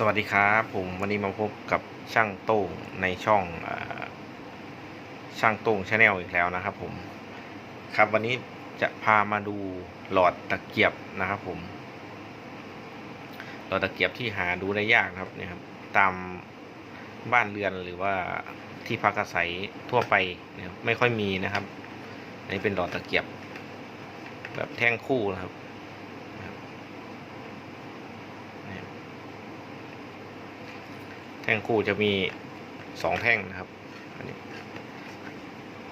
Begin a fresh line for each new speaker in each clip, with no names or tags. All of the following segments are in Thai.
สวัสดีครับผมวันนี้มาพบกับช่างโต้งในช่องอช่างโต้งชาแนลอีกแล้วนะครับผมครับวันนี้จะพามาดูหลอดตะเกียบนะครับผม หลอดตะเกียบที่หาดูได้ยากนะครับเนี่ยครับตามบ้านเรือนหรือว่าที่พักอาศัยทั่วไปเนี่ยไม่ค่อยมีนะครับนนี้เป็นหลอดตะเกียบ แบบแท่งคู่นะครับ แท่งคู่จะมีสองแท่งนะครับอันนี้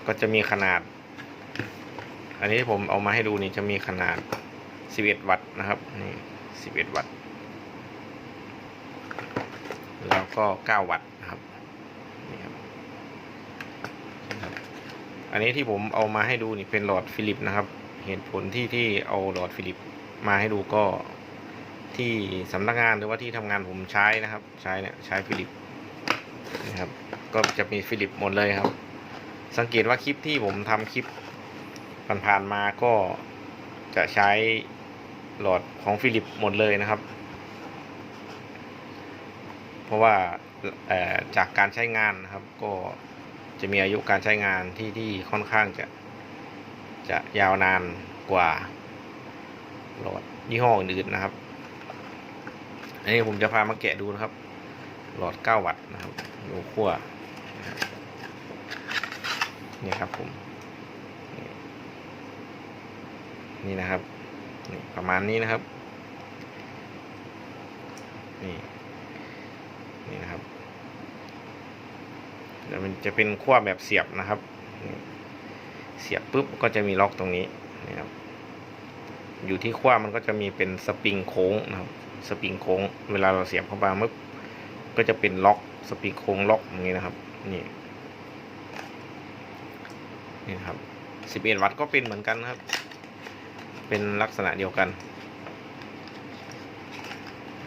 ก็จะมีขนาด อันนี้ที่ผมเอามาให้ดูนี่จะมีขนาด 11 วัตต์นะครับนี่11 วัตต์ แล้วก็ 9 วัตต์นะครับนี่ครับนะครับอันนี้ที่ผมเอามาให้ดูนี่เป็นหลอดฟิลิปนะครับ เหตุผลที่ที่เอาหลอดฟิลิปมาให้ดูก็ ที่สำนักงานหรือว่าที่ทำงานผมใช้นะครับ ใช้เนี่ยใช้ฟิลิปนะครับ ก็จะมีฟิลิปหมดเลยครับ สังเกตว่าคลิปที่ผมทำคลิปผ่านๆมาก็จะใช้หลอดของฟิลิปหมดเลยนะครับ เพราะว่าจากการใช้งานนะครับ ก็จะมีอายุการใช้งานที่ที่ค่อนข้างจะจะยาวนานกว่าหลอดยี่ห้ออื่นๆนะครับ อันนี้ผมจะพามาแกะดูนะครับ หลอด 9 วัตต์นะครับดูขั้วนี่ครับผม นี่นะครับนี่ประมาณนี้นะครับ นี่นี่นะครับแล้วมันจะเป็นขั้วแบบเสียบนะครับ เสียบปุ๊บก็จะมีล็อกตรงนี้นี่ครับ อยู่ที่ขั้วมันก็จะมีเป็นสปริงโค้งนะครับ สปริงโค้ง เวลาเราเสียบเข้าไปมึบก็จะเป็นล็อกสปริงโค้งล็อกอย่างนี้นะครับนี่นี่ครับ 11 วัตต์ก็เป็นเหมือนกันครับ เป็นลักษณะเดียวกัน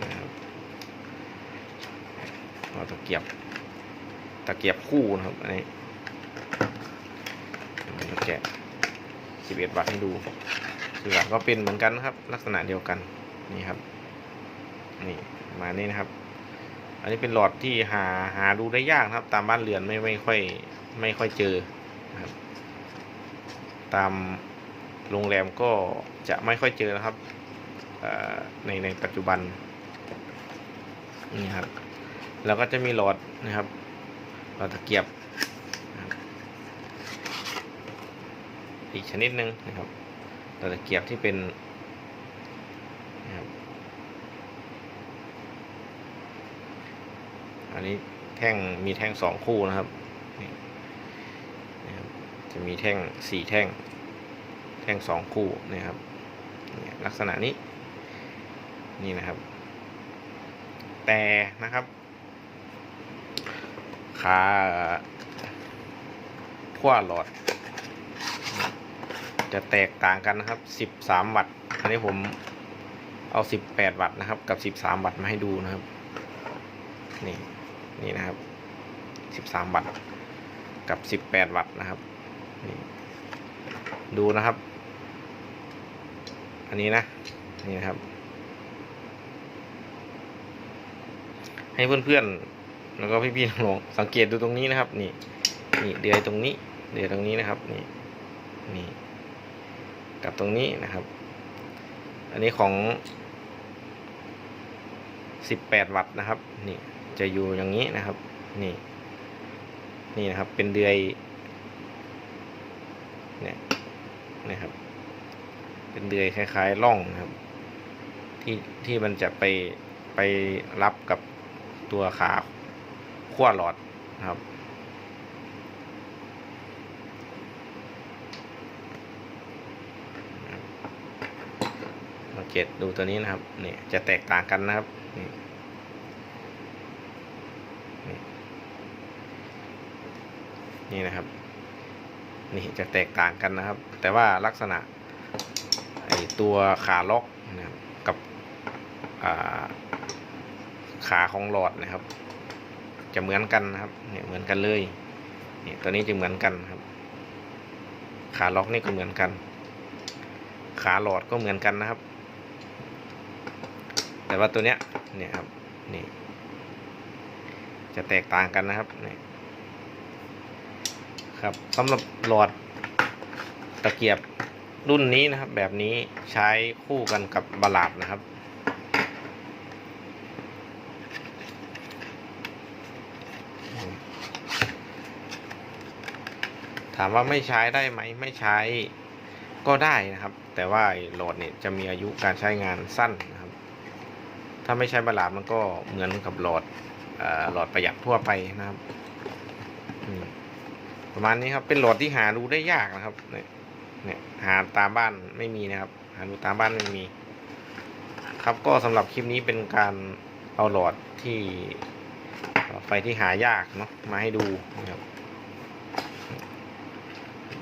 นะครับเอาตะเกียบ ตะเกียบคู่นะครับ อันนี้ตะแกะ 11 วัตต์ให้ดู11วัตต์ก็เป็นเหมือนกันนะครับ ลักษณะเดียวกัน นี่ครับ นี่มานี้นะครับ อันนี้เป็นหลอดที่หาหาดูได้ยากครับ ตามบ้านเรือนไม่ไม่ค่อยไม่ค่อยเจอครับ ตามโรงแรมก็จะไม่ค่อยเจอนะครับในในปัจจุบันนี่ครับ แล้วก็จะมีหลอดนะครับหลอดตะเกียบอีกชนิดหนึ่งนะครับหลอดตะเกียบที่เป็นนะครับ อันนี้แท่งมีแท่งสองคู่นะครับจะมีแท่งสี่แท่ง แท่งสองคู่นะครับลักษณะนี้นี่นะครับ แต่นะครับ ขาขั้วหลอด จะแตกต่างกันนะครับสิบสามวัตต์อันนี้ผมเอาสิบแปดวัตต์นะครับ กับสิบสามวัตต์มาให้ดูนะครับ นี่ นี่นะครับสิบสามวัตต์กับสิบแปดวัตต์นะครับดูนะครับ อันนี้นะ นี่นะครับ ให้เพื่อนๆ แล้วก็พี่ๆน้องๆสังเกตดูตรงนี้นะครับ นี่ นี่เดือยตรงนี้ เดือยตรงนี้นะครับ นี่ นี่ กับตรงนี้นะครับ อันนี้ของสิบแปดวัตต์นะครับ นี่ จะอยู่อย่างนี้นะครับ นี่ นี่นะครับเป็นเดือยเนี่ยนะครับ เป็นเดือยคล้ายๆร่องนะครับ ที่ที่มันจะไปไปรับกับตัวขาขั้วหลอดนะครับสังเกตดูตัวนี้นะครับนี่จะแตกต่างกันนะครับนี่ นี่นะครับ นี่จะแตกต่างกันนะครับ แต่ว่าลักษณะไอตัวขาล็อกนะครับกับขาของหลอดนะครับ จะเหมือนกันนะครับเนี่ยเหมือนกันเลยนี่ตัวนี้จะเหมือนกันครับ ขาล็อกนี่ก็เหมือนกัน ขาหลอดก็เหมือนกันนะครับ แต่ว่าตัวเนี้ยเนี่ยครับนี่จะแตกต่างกันนะครับนี่ ครับสำหรับหลอดตะเกียบรุ่นนี้นะครับ แบบนี้ใช้คู่กันกับบาลาดนะครับ ถามว่าไม่ใช้ได้ไหมไม่ใช้ก็ได้นะครับ แต่ว่าโหลดเนี่ยจะมีอายุการใช้งานสั้นนะครับ ถ้าไม่ใช้บาลาดมันก็เหมือนกับหลอดหลอดประหยัดทั่วไปนะครับอืม ประมาณนี้ครับ เป็นหลอดที่หาดูได้ยากนะครับ เนี่ยหาตามบ้านไม่มีนะครับ หาดูตามบ้านไม่มี ครับก็สำหรับคลิปนี้เป็นการเอาหลอดที่ไฟที่หายากเนาะมาให้ดูนะครับ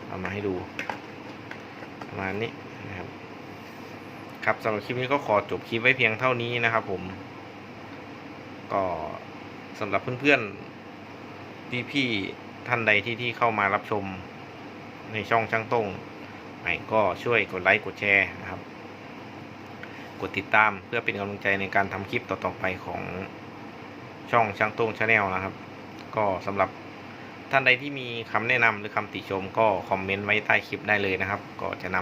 เอามาให้ดูประมาณนี้นะครับ ครับสำหรับคลิปนี้ก็ขอจบคลิปไว้เพียงเท่านี้นะครับ ผม ก็สำหรับเพื่อนๆพี่ๆ ท่านใดที่ที่เข้ามารับชมในช่องช่างต้งใหม่ก็ช่วยกดไลค์กดแชร์นะครับ กดติดตามเพื่อเป็นกำลังใจในการทำคลิปต่อๆไปของช่องช่างต้งชาแนลนะครับ ก็สำหรับท่านใดที่มีคำแนะนำหรือคำติชมก็คอมเมนต์ไว้ใต้คลิปได้เลยนะครับ ก็จะน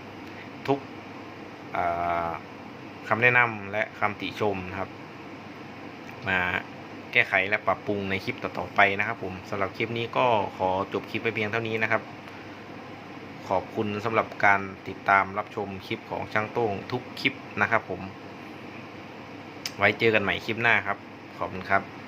ำทุกคำแนะนำและคำติชมนะครับ มา แก้ไขและปรับปรุงในคลิปต่อๆไปนะครับ ผมสำหรับคลิปนี้ก็ขอจบคลิปไปเพียงเท่านี้นะครับ ขอบคุณสำหรับการติดตามรับชมคลิปของช่างโต้งทุกคลิปนะครับ ผม ไว้เจอกันใหม่คลิปหน้าครับ ขอบคุณครับ